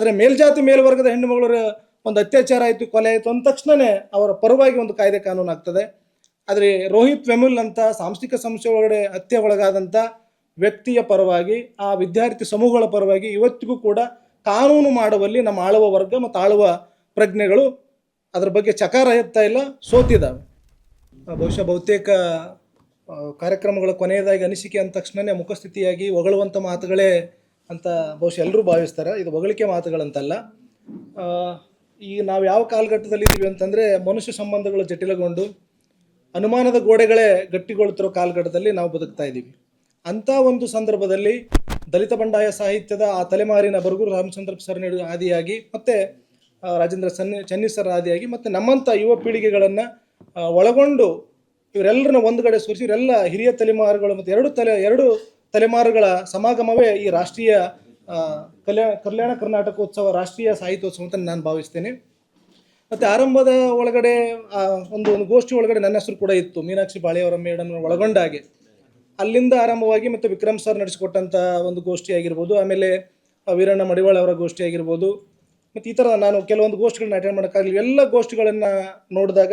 ಆದರೆ ಮೇಲ್ಜಾತಿ ಮೇಲ್ವರ್ಗದ ಹೆಣ್ಣುಮಗಳ ಒಂದು ಅತ್ಯಾಚಾರ ಆಯಿತು, ಕೊಲೆ ಆಯಿತು ಅಂದ ತಕ್ಷಣವೇ ಅವರ ಪರವಾಗಿ ಒಂದು ಕಾಯ್ದೆ ಕಾನೂನು ಆಗ್ತದೆ. ಆದರೆ ರೋಹಿತ್ ವೆಮುಲ್ ಅಂತ ಸಾಂಸ್ಥಿಕ ಸಂಸ್ಥೆ ಒಳಗಡೆ ಹತ್ಯೆ ಒಳಗಾದಂಥ ವ್ಯಕ್ತಿಯ ಪರವಾಗಿ, ಆ ವಿದ್ಯಾರ್ಥಿ ಸಮೂಹಗಳ ಪರವಾಗಿ ಇವತ್ತಿಗೂ ಕೂಡ ಕಾನೂನು ಮಾಡುವಲ್ಲಿ ನಮ್ಮ ಆಳುವ ವರ್ಗ ಮತ್ತು ಆಳುವ ಪ್ರಜ್ಞೆಗಳು ಅದರ ಬಗ್ಗೆ ಚಕಾರ ಎತ್ತಾ ಇಲ್ಲ, ಸೋತಿದ್ದಾವೆ. ಬಹುಶಃ ಬಹುತೇಕ ಕಾರ್ಯಕ್ರಮಗಳ ಕೊನೆಯದಾಗಿ ಅನಿಸಿಕೆ ಅಂದ ತಕ್ಷಣವೇ ಮುಖಸ್ಥಿತಿಯಾಗಿ ಹೊಗಳುವಂಥ ಮಾತುಗಳೇ ಅಂತ ಬಹುಶಃ ಎಲ್ಲರೂ ಭಾವಿಸ್ತಾರೆ. ಇದು ಹೊಗಳಿಕೆ ಮಾತುಗಳಂತಲ್ಲ. ಈಗ ನಾವು ಯಾವ ಕಾಲಘಟ್ಟದಲ್ಲಿ ಇದ್ದೀವಿ ಅಂತಂದರೆ ಮನುಷ್ಯ ಸಂಬಂಧಗಳು ಜಟಿಲಗೊಂಡು ಅನುಮಾನದ ಗೋಡೆಗಳೇ ಗಟ್ಟಿಗೊಳ್ತಿರೋ ಕಾಲಘಟ್ಟದಲ್ಲಿ ನಾವು ಬದುಕ್ತಾ ಇದ್ದೀವಿ. ಅಂಥ ಒಂದು ಸಂದರ್ಭದಲ್ಲಿ ದಲಿತ ಬಂಡಾಯ ಸಾಹಿತ್ಯದ ಆ ತಲೆಮಾರಿನ ಬರಗೂರು ರಾಮಚಂದ್ರ ಸರ್ ಆದಿಯಾಗಿ ಮತ್ತು ರಾಜೇಂದ್ರ ಸನ್ನಿ, ಚೆನ್ನಿ ಸರ್ ಆದಿಯಾಗಿ ಮತ್ತು ನಮ್ಮಂಥ ಯುವ ಪೀಳಿಗೆಗಳನ್ನು ಒಳಗೊಂಡು ಇವರೆಲ್ಲರನ್ನ ಒಂದು ಕಡೆ ಸೂರಿಸಿ, ಇವರೆಲ್ಲ ಹಿರಿಯ ತಲೆಮಾರುಗಳು ಮತ್ತು ಎರಡು ತಲೆ, ಎರಡು ತಲೆಮಾರುಗಳ ಸಮಾಗಮವೇ ಈ ರಾಷ್ಟ್ರೀಯ ಕಲ್ಯಾಣ ಕಲ್ಯಾಣ ಕರ್ನಾಟಕೋತ್ಸವ ರಾಷ್ಟ್ರೀಯ ಸಾಹಿತ್ಯೋತ್ಸವ ಅಂತ ನಾನು ಭಾವಿಸ್ತೇನೆ. ಮತ್ತು ಆರಂಭದ ಒಳಗಡೆ ಒಂದು ಒಂದು ಗೋಷ್ಠಿ ಒಳಗಡೆ ನನ್ನ ಹೆಸರು ಕೂಡ ಇತ್ತು. ಮೀನಾಕ್ಷಿ ಬಾಳೆಯವರ ಮೇಡಮ್ ಒಳಗೊಂಡ ಹಾಗೆ. ಅಲ್ಲಿಂದ ಆರಂಭವಾಗಿ ಮತ್ತು ವಿಕ್ರಮ್ ಸರ್ ನಡೆಸಿಕೊಟ್ಟಂಥ ಒಂದು ಗೋಷ್ಠಿ ಆಗಿರ್ಬೋದು. ಆಮೇಲೆ ವೀರಣ್ಣ ಮಡಿವಾಳ ಅವರ ಗೋಷ್ಠಿ ಆಗಿರ್ಬೋದು. ಮತ್ತು ಈ ಥರ ನಾನು ಕೆಲವೊಂದು ಗೋಷ್ಠಿಗಳನ್ನ ಅಟೆಂಡ್ ಮಾಡೋಕ್ಕಾಗಲಿ ಎಲ್ಲ ಗೋಷ್ಠಿಗಳನ್ನು ನೋಡಿದಾಗ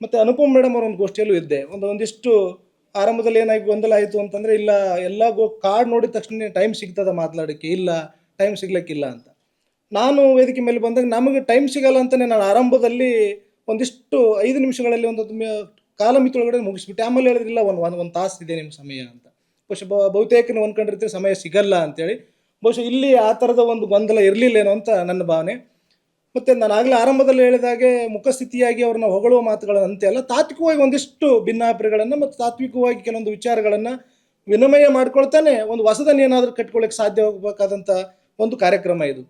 ಮತ್ತು ಅನುಪಮ್ ಮೇಡಮ್ ಅವರ ಒಂದು ಗೋಷ್ಠಿಯಲ್ಲೂ ಇದ್ದೆ. ಒಂದು, ಒಂದಿಷ್ಟು ಆರಂಭದಲ್ಲಿ ಏನಾಗಿ ಗೊಂದಲ ಆಯಿತು ಅಂತಂದರೆ, ಇಲ್ಲ, ಎಲ್ಲ ಗೋ ಕಾರ್ಡ್ ನೋಡಿದ ತಕ್ಷಣ ಟೈಮ್ ಸಿಗ್ತದ ಮಾತಾಡೋಕ್ಕೆ ಇಲ್ಲ ಟೈಮ್ ಸಿಗ್ಲಿಕ್ಕಿಲ್ಲ ಅಂತ. ನಾನು ವೇದಿಕೆ ಮೇಲೆ ಬಂದಾಗ ನಮಗೆ ಟೈಮ್ ಸಿಗಲ್ಲ ಅಂತಲೇ ನಾನು ಆರಂಭದಲ್ಲಿ ಒಂದಿಷ್ಟು ಐದು ನಿಮಿಷಗಳಲ್ಲಿ ಒಂದು ಕಾಲ ಕಾಲಮಿತಿಯೊಳಗಡೆ ಮುಗಿಸ್ಬಿಟ್ಟು. ಆಮೇಲೆ ಹೇಳಿದ್ರಿಲ್ಲ ಒಂದು ಒಂದು ಒಂದು ತಾಸು ಇದೆ ನಿಮ್ಮ ಸಮಯ ಅಂತ. ಬಹುಶಃ ಬಹುತೇಕ ನೀವು ಅಂದ್ಕೊಂಡಿರ್ತೀರಿ ಸಮಯ ಸಿಗಲ್ಲ ಅಂತೇಳಿ. ಬಹುಶಃ ಇಲ್ಲಿ ಆ ಥರದ ಒಂದು ಗೊಂದಲ ಇರಲಿಲ್ಲೇನೋ ಅಂತ ನನ್ನ ಭಾವನೆ. ಮತ್ತು ನಾನು ಆಗಲೇ ಆರಂಭದಲ್ಲಿ ಹೇಳಿದಾಗೆ ಮುಖಸ್ಥಿತಿಯಾಗಿ ಅವ್ರನ್ನ ಹೊಗಳುವ ಮಾತುಗಳನ್ನು ಅಂತೆ ಅಲ್ಲ, ತಾತ್ವಿಕವಾಗಿ ಒಂದಿಷ್ಟು ಭಿನ್ನಾಭಿಪ್ರಾಯಗಳನ್ನು ಮತ್ತು ತಾತ್ವಿಕವಾಗಿ ಕೆಲವೊಂದು ವಿಚಾರಗಳನ್ನು ವಿನಿಮಯ ಮಾಡ್ಕೊಳ್ತಾನೆ ಒಂದು ಹೊಸದನ್ನು ಏನಾದರೂ ಕಟ್ಕೊಳ್ಳೋಕೆ ಸಾಧ್ಯವಾಗಬೇಕಾದಂಥ ಒಂದು ಕಾರ್ಯಕ್ರಮ ಇದು.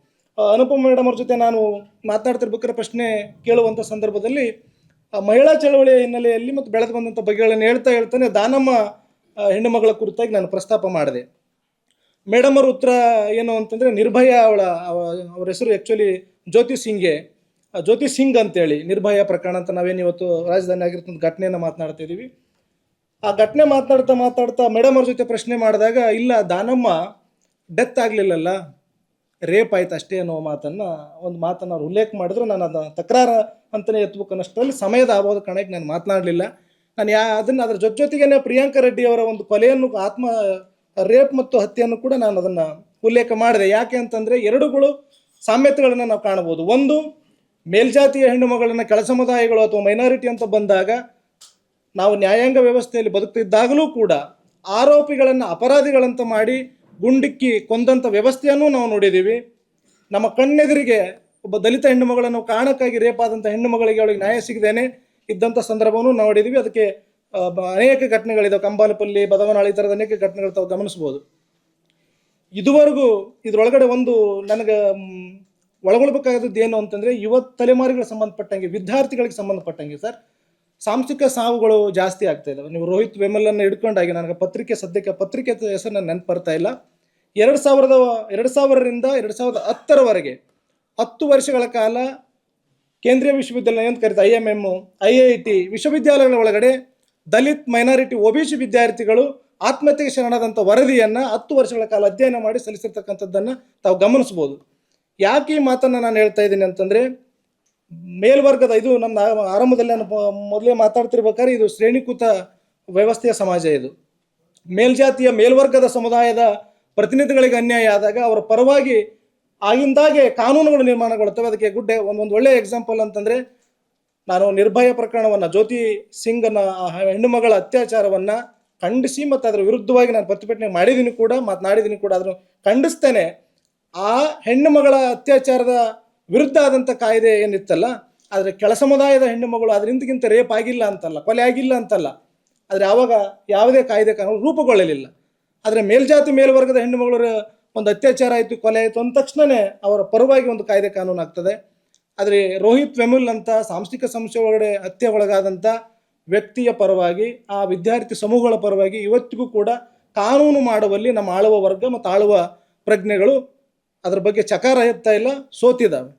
ಅನುಪಮ ಮೇಡಮ್ ಅವ್ರ ಜೊತೆ ನಾನು ಮಾತನಾಡ್ತಿರ್ಬೇಕಾದ್ರೆ ಪ್ರಶ್ನೆ ಕೇಳುವಂಥ ಸಂದರ್ಭದಲ್ಲಿ, ಆ, ಮಹಿಳಾ ಚಳವಳಿಯ ಹಿನ್ನೆಲೆಯಲ್ಲಿ ಮತ್ತು ಬೆಳೆದು ಬಂದಂಥ ಬಗೆಗಳನ್ನು ಹೇಳ್ತಾ ಹೇಳ್ತಾನೆ, ದಾನಮ್ಮ ಹೆಣ್ಣು ಹೆಣ್ಣುಮಗಳ ಕುರಿತಾಗಿ ನಾನು ಪ್ರಸ್ತಾಪ ಮಾಡಿದೆ. ಮೇಡಮ್ ಅವ್ರ ಉತ್ತರ ಏನು ಅಂತಂದರೆ, ನಿರ್ಭಯ ಅವಳ ಅವ್ರ ಹೆಸರು ಆ್ಯಕ್ಚುಲಿ ಜ್ಯೋತಿ ಸಿಂಗ್ಗೆ ಜ್ಯೋತಿ ಸಿಂಗ್ ಅಂತೇಳಿ ನಿರ್ಭಯ ಪ್ರಕರಣ ಅಂತ ನಾವೇನು ಇವತ್ತು ರಾಜಧಾನಿ ಆಗಿರ್ತಂಥ ಘಟನೆಯನ್ನು ಮಾತನಾಡ್ತಾ ಇದ್ದೀವಿ ಆ ಘಟನೆ ಮಾತನಾಡ್ತಾ ಮಾತಾಡ್ತಾ ಮೇಡಮ್ ಅವ್ರ ಜೊತೆ ಪ್ರಶ್ನೆ ಮಾಡಿದಾಗ, ಇಲ್ಲ, ದಾನಮ್ಮ ಡೆತ್ ಆಗಲಿಲ್ಲಲ್ಲ ರೇಪ್ ಆಯ್ತು ಅಷ್ಟೇ ಅನ್ನೋ ಮಾತನ್ನು, ಒಂದು ಮಾತನ್ನು ಅವ್ರು ಉಲ್ಲೇಖ ಮಾಡಿದ್ರು. ನಾನು ಅದನ್ನು ತಕರಾರ ಅಂತಲೇ ಎತ್ತಬೇಕು ಅನ್ನೋಷ್ಟರಲ್ಲಿ ಸಮಯದ ಅಭಾವದ ಕಾರಣಕ್ಕೆ ನಾನು ಮಾತನಾಡಲಿಲ್ಲ. ನಾನು ಯಾ, ಅದನ್ನು ಅದ್ರ ಜೊತೆ ಜೊತೆಗೇನೆ ಪ್ರಿಯಾಂಕಾ ರೆಡ್ಡಿ ಅವರ ಒಂದು ಕೊಲೆಯನ್ನು, ಆತ್ಮ ರೇಪ್ ಮತ್ತು ಹತ್ಯೆಯನ್ನು ಕೂಡ ನಾನು ಅದನ್ನು ಉಲ್ಲೇಖ ಮಾಡಿದೆ. ಯಾಕೆ ಅಂತಂದರೆ ಎರಡುಗಳು ಸಾಮ್ಯತೆಗಳನ್ನು ನಾವು ಕಾಣಬಹುದು. ಒಂದು, ಮೇಲ್ಜಾತಿಯ ಹೆಣ್ಣು ಮಗಳನ್ನು ಕೆಳ ಸಮುದಾಯಗಳು ಅಥವಾ ಮೈನಾರಿಟಿ ಅಂತ ಬಂದಾಗ ನಾವು ನ್ಯಾಯಾಂಗ ವ್ಯವಸ್ಥೆಯಲ್ಲಿ ಬದುಕ್ತಿದ್ದಾಗಲೂ ಕೂಡ ಆರೋಪಿಗಳನ್ನು ಅಪರಾಧಿಗಳಂತ ಮಾಡಿ ಗುಂಡಿಕ್ಕಿ ಕೊಂದಂಥ ವ್ಯವಸ್ಥೆಯನ್ನು ನಾವು ನೋಡಿದ್ದೀವಿ. ನಮ್ಮ ಕಣ್ಣೆದುರಿಗೆ ಒಬ್ಬ ದಲಿತ ಹೆಣ್ಣು ಮಗಳನ್ನು ಕಾರಣಕ್ಕಾಗಿ ರೇಪಾದಂಥ ಹೆಣ್ಣು ಮಗಳಿಗೆ ಅವಳಿಗೆ ನ್ಯಾಯ ಸಿಗದೇನೆ ಇದ್ದಂಥ ಸಂದರ್ಭವನ್ನು ನಾವು ನೋಡಿದ್ದೀವಿ. ಅದಕ್ಕೆ ಅನೇಕ ಘಟನೆಗಳಿದಾವೆ. ಕಂಬಾಲಪಲ್ಲಿ, ಬದವನಹಳ್ಳಿ ಥರದ ಅನೇಕ ಘಟನೆಗಳು ತಾವು ಗಮನಿಸ್ಬೋದು ಇದುವರೆಗೂ ಇದರೊಳಗಡೆ ಒಂದು ನನಗೆ ಒಳಗೊಳ್ಬೇಕಾದದ್ದು ಏನು ಅಂತಂದರೆ ಯುವ ತಲೆಮಾರಿಗಳಿಗೆ ಸಂಬಂಧಪಟ್ಟಂಗೆ, ವಿದ್ಯಾರ್ಥಿಗಳಿಗೆ ಸಂಬಂಧಪಟ್ಟಂಗೆ ಸರ್, ಸಾಂಸ್ಥಿಕ ಸಾವುಗಳು ಜಾಸ್ತಿ ಆಗ್ತಾ ಇದ್ದಾವೆ ನೀವು ರೋಹಿತ್ ವೆಮಲನ್ನು ಹಿಡ್ಕೊಂಡಾಗಿ ನನಗೆ ಪತ್ರಿಕೆ, ಸದ್ಯಕ್ಕೆ ಪತ್ರಿಕೆ ಹೆಸರು ನನ್ನ ನೆನಪು ಬರ್ತಾ ಇಲ್ಲ. ಎರಡು ಸಾವಿರದ, ಎರಡು ಸಾವಿರದಿಂದ ಎರಡು ಸಾವಿರದ ಹತ್ತರವರೆಗೆ, ಹತ್ತು ವರ್ಷಗಳ ಕಾಲ ಕೇಂದ್ರೀಯ ವಿಶ್ವವಿದ್ಯಾಲಯ ಅಂತ ಕರೀತಾರೆ, I M M I I T ವಿಶ್ವವಿದ್ಯಾಲಯಗಳ ಒಳಗಡೆ Dalit, minority, O B C ವಿದ್ಯಾರ್ಥಿಗಳು ಆತ್ಮಹತ್ಯೆಗೆ ಶರಣಾದಂಥ ವರದಿಯನ್ನು ಹತ್ತು ವರ್ಷಗಳ ಕಾಲ ಅಧ್ಯಯನ ಮಾಡಿ ಸಲ್ಲಿಸಿರ್ತಕ್ಕಂಥದ್ದನ್ನು ತಾವು ಗಮನಿಸ್ಬೋದು. ಯಾಕೆ ಈ ಮಾತನ್ನು ನಾನು ಹೇಳ್ತಾ ಇದ್ದೀನಿ ಅಂತಂದರೆ, ಮೇಲ್ವರ್ಗದ ಇದು ನಮ್ಮ ಆರಂಭದಲ್ಲಿ ನಾನು ಮೊದಲೇ ಮಾತಾಡ್ತಿರ್ಬೇಕಾದ್ರೆ ಇದು ಶ್ರೇಣೀಕೃತ ವ್ಯವಸ್ಥೆಯ ಸಮಾಜ ಇದು. ಮೇಲ್ಜಾತಿಯ ಮೇಲ್ವರ್ಗದ ಸಮುದಾಯದ ಪ್ರತಿನಿಧಿಗಳಿಗೆ ಅನ್ಯಾಯ ಆದಾಗ ಅವರ ಪರವಾಗಿ ಆಗಿಂದಾಗೆ ಕಾನೂನುಗಳು ನಿರ್ಮಾಣಗೊಳ್ಳುತ್ತವೆ. ಅದಕ್ಕೆ ಗುಡ್ಡೆ ಒಂದೊಂದು ಒಳ್ಳೆಯ ಎಕ್ಸಾಂಪಲ್ ಅಂತಂದರೆ, ನಾನು ನಿರ್ಭಯ ಪ್ರಕರಣವನ್ನು, ಜ್ಯೋತಿ ಸಿಂಗ್ನ ಹೆಣ್ಣು ಮಗಳ ಅತ್ಯಾಚಾರವನ್ನು ಖಂಡಿಸಿ ಮತ್ತು ಅದರ ವಿರುದ್ಧವಾಗಿ ನಾನು ಪ್ರತಿಭಟನೆ ಮಾಡಿದ್ದೀನಿ ಕೂಡ ಮಾತನಾಡಿದ್ದೀನಿ ಕೂಡ ಅದನ್ನು ಖಂಡಿಸ್ತೇನೆ. ಆ ಹೆಣ್ಣು ಮಗಳ ಅತ್ಯಾಚಾರದ ವಿರುದ್ಧ ಆದಂಥ ಕಾಯ್ದೆ ಏನಿತ್ತಲ್ಲ, ಆದರೆ ಕೆಳ ಸಮುದಾಯದ ಹೆಣ್ಣು ಮಗಳು ಅದರಿಂದಗಿಂತ ರೇಪ್ ಆಗಿಲ್ಲ ಅಂತಲ್ಲ, ಕೊಲೆ ಆಗಿಲ್ಲ ಅಂತಲ್ಲ, ಆದರೆ ಆವಾಗ ಯಾವುದೇ ಕಾಯ್ದೆ ಕಾನೂನು ರೂಪುಗೊಳ್ಳಲಿಲ್ಲ. ಆದರೆ ಮೇಲ್ಜಾತಿ ಮೇಲ್ವರ್ಗದ ಹೆಣ್ಣು ಮಗಳ ಒಂದು ಅತ್ಯಾಚಾರ ಆಯಿತು, ಕೊಲೆ ಆಯಿತು ಅಂದ ತಕ್ಷಣವೇ ಅವರ ಪರವಾಗಿ ಒಂದು ಕಾಯ್ದೆ ಕಾನೂನು ಆಗ್ತದೆ. ಆದರೆ ರೋಹಿತ್ ವೆಮುಲ್ ಅಂತ ಸಾಂಸ್ಥಿಕ ಸಂಸ್ಥೆ ಒಳಗಡೆ ಹತ್ಯೆ ಒಳಗಾದಂಥ ವ್ಯಕ್ತಿಯ ಪರವಾಗಿ, ಆ ವಿದ್ಯಾರ್ಥಿ ಸಮೂಹಗಳ ಪರವಾಗಿ ಇವತ್ತಿಗೂ ಕೂಡ ಕಾನೂನು ಮಾಡುವಲ್ಲಿ ನಮ್ಮ ಆಳುವ ವರ್ಗ ಮತ್ತು ಆಳುವ ಪ್ರಜ್ಞೆಗಳು ಅದರ ಬಗ್ಗೆ ಚಕಾರ ಎತ್ತಾ ಇಲ್ಲ, ಸೋತಿದ್ದಾವೆ.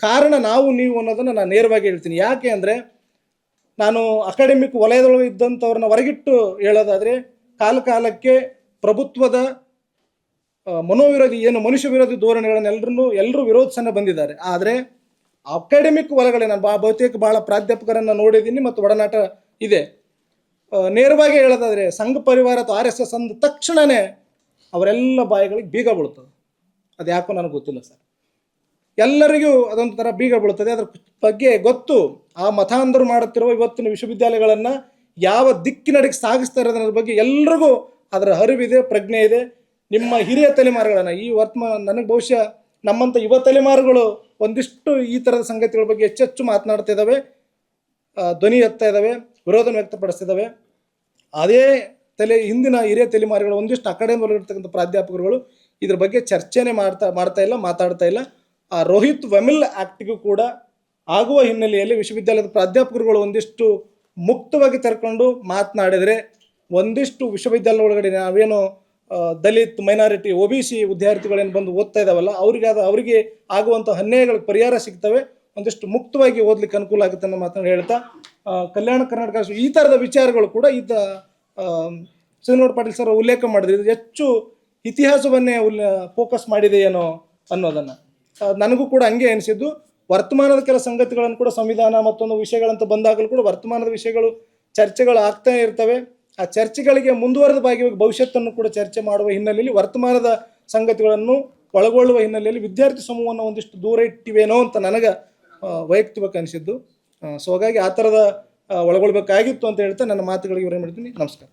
ಕಾರಣ ನಾವು, ನೀವು ಅನ್ನೋದನ್ನು ನಾನು ನೇರವಾಗಿ ಹೇಳ್ತೀನಿ. ಯಾಕೆ ಅಂದರೆ, ನಾನು ಅಕಾಡೆಮಿಕ್ ವಲಯದೊಳಗೆ ಇದ್ದಂಥವ್ರನ್ನ ಹೊರಗಿಟ್ಟು ಹೇಳೋದಾದರೆ ಕಾಲ ಕಾಲಕ್ಕೆ ಪ್ರಭುತ್ವದ ಮನೋವಿರೋಧಿ ಏನು ಮನುಷ್ಯ ವಿರೋಧಿ ಧೋರಣೆಗಳನ್ನೆಲ್ಲರೂ ಎಲ್ಲರೂ ವಿರೋಧಿಸನ್ನು ಬಂದಿದ್ದಾರೆ. ಆದರೆ, ಅಕಾಡೆಮಿಕ್ ವಲಯಗಳೇ, ನಾನು ಬಾ, ಬಹುತೇಕ ಭಾಳ ಪ್ರಾಧ್ಯಾಪಕರನ್ನು ನೋಡಿದ್ದೀನಿ ಮತ್ತು ಒಡನಾಟ ಇದೆ. ನೇರವಾಗಿ ಹೇಳೋದಾದ್ರೆ ಸಂಘ ಪರಿವಾರ ಅಥವಾ ಆರ್ ಎಸ್ ಎಸ್ ಅಂದ ತಕ್ಷಣವೇ ಅವರೆಲ್ಲ ಬಾಯಿಗಳಿಗೆ ಬೀಗ ಬೀಳ್ತದೆ. ಅದು ಯಾಕೋ ನನಗೆ ಗೊತ್ತಿಲ್ಲ ಸರ್. ಎಲ್ಲರಿಗೂ ಅದೊಂಥರ ಥರ ಬೀಗ ಬೀಳುತ್ತದೆ ಅದ್ರ ಬಗ್ಗೆ ಗೊತ್ತು. ಆ ಮತಾಂಧರು ಮಾಡುತ್ತಿರುವ ಇವತ್ತಿನ ವಿಶ್ವವಿದ್ಯಾಲಯಗಳನ್ನು ಯಾವ ದಿಕ್ಕಿನಡೆಗೆ ಸಾಗಿಸ್ತಾ ಇರೋದ್ರ ಬಗ್ಗೆ ಎಲ್ರಿಗೂ ಅದರ ಅರಿವಿದೆ, ಪ್ರಜ್ಞೆ ಇದೆ. ನಿಮ್ಮ ಹಿರಿಯ ತಲೆಮಾರುಗಳನ್ನು, ಈ ವರ್ತಮಾನ ನನಗೆ ಬಹುಶಃ ನಮ್ಮಂಥ ಯುವ ತಲೆಮಾರುಗಳು ಒಂದಿಷ್ಟು ಈ ಥರದ ಸಂಗತಿಗಳ ಬಗ್ಗೆ ಹೆಚ್ಚೆಚ್ಚು ಮಾತನಾಡ್ತಾ ಇದ್ದಾವೆ ಧ್ವನಿ ಎತ್ತಾ ಇದ್ದಾವೆ ವಿರೋಧನ ವ್ಯಕ್ತಪಡಿಸ್ತಿದ್ದಾವೆ. ಅದೇ ತಲೆ ಹಿಂದಿನ ಹಿರಿಯ ತಲೆಮಾರುಗಳು ಒಂದಿಷ್ಟು ಅಕಾಡೆಮಿಯಲ್ಲಿ ಒಳಗಿರ್ತಕ್ಕಂಥ ಪ್ರಾಧ್ಯಾಪಕರುಗಳು ಇದ್ರ ಬಗ್ಗೆ ಚರ್ಚೆನೇ ಮಾಡ್ತಾ ಮಾಡ್ತಾ ಇಲ್ಲ, ಮಾತಾಡ್ತಾ ಇಲ್ಲ. ಆ ರೋಹಿತ್ ವೆಮಿಲ್ ಆ್ಯಕ್ಟಿಗೂ ಕೂಡ ಆಗುವ ಹಿನ್ನೆಲೆಯಲ್ಲಿ ವಿಶ್ವವಿದ್ಯಾಲಯದ ಪ್ರಾಧ್ಯಾಪಕರುಗಳು ಒಂದಿಷ್ಟು ಮುಕ್ತವಾಗಿ ತೆರ್ಕೊಂಡು ಮಾತನಾಡಿದರೆ ಒಂದಿಷ್ಟು ವಿಶ್ವವಿದ್ಯಾಲಯ ಒಳಗಡೆ ನಾವೇನು Dalit, minority, O B C ವಿದ್ಯಾರ್ಥಿಗಳೇನು ಬಂದು ಓದ್ತಾ ಇದ್ದಾವಲ್ಲ ಅವರಿಗೆ ಅದು ಅವರಿಗೆ ಆಗುವಂಥ ಅನ್ಯಾಯಗಳಿಗೆ ಪರಿಹಾರ ಸಿಗ್ತವೆ. ಒಂದಿಷ್ಟು ಮುಕ್ತವಾಗಿ ಓದ್ಲಿಕ್ಕೆ ಅನುಕೂಲ ಆಗುತ್ತೆ ಅನ್ನೋ ಮಾತನ್ನು ಹೇಳ್ತಾ ಕಲ್ಯಾಣ ಕರ್ನಾಟಕ ಈ ಥರದ ವಿಚಾರಗಳು ಕೂಡ ಈತ ಸಿದ್ದನೋಡ್ ಪಾಟೀಲ್ ಸರ್ ಉಲ್ಲೇಖ ಮಾಡಿದ್ರು. ಇದು ಹೆಚ್ಚು ಇತಿಹಾಸವನ್ನೇ ಉಲ್ಲ ಫೋಕಸ್ ಮಾಡಿದೆ ಏನೋ ಅನ್ನೋದನ್ನು. ನನಗೂ ಕೂಡ ಹಂಗೆ ಅನಿಸಿದ್ದು. ವರ್ತಮಾನದ ಕೆಲ ಸಂಗತಿಗಳನ್ನು ಕೂಡ ಸಂವಿಧಾನ ಮತ್ತೊಂದು ವಿಷಯಗಳಂತ ಬಂದಾಗಲೂ ಕೂಡ ವರ್ತಮಾನದ ವಿಷಯಗಳು ಚರ್ಚೆಗಳು ಆಗ್ತಾ ಇರ್ತವೆ. ಆ ಚರ್ಚೆಗಳಿಗೆ ಮುಂದುವರೆದ ಭಾಗವಾಗಿ ಭವಿಷ್ಯತ್ತನ್ನು ಕೂಡ ಚರ್ಚೆ ಮಾಡುವ ಹಿನ್ನೆಲೆಯಲ್ಲಿ ವರ್ತಮಾನದ ಸಂಗತಿಗಳನ್ನು ಒಳಗೊಳ್ಳುವ ಹಿನ್ನೆಲೆಯಲ್ಲಿ ವಿದ್ಯಾರ್ಥಿ ಸಮೂಹವನ್ನು ಒಂದಿಷ್ಟು ದೂರ ಇಟ್ಟಿವೇನೋ ಅಂತ ನನಗೆ ಆ, ವೈಯಕ್ತಿಕವಾಗಿ ಅನಿಸಿದ್ದು. ಸೊ ಹಾಗಾಗಿ ಆ ಥರದ ಒಳಗೊಳ್ಬೇಕಾಗಿತ್ತು ಅಂತ ಹೇಳ್ತಾ ನನ್ನ ಮಾತುಗಳಿಗೆ ಇವರೇನು ಮಾಡ್ತೀನಿ. ನಮಸ್ಕಾರ.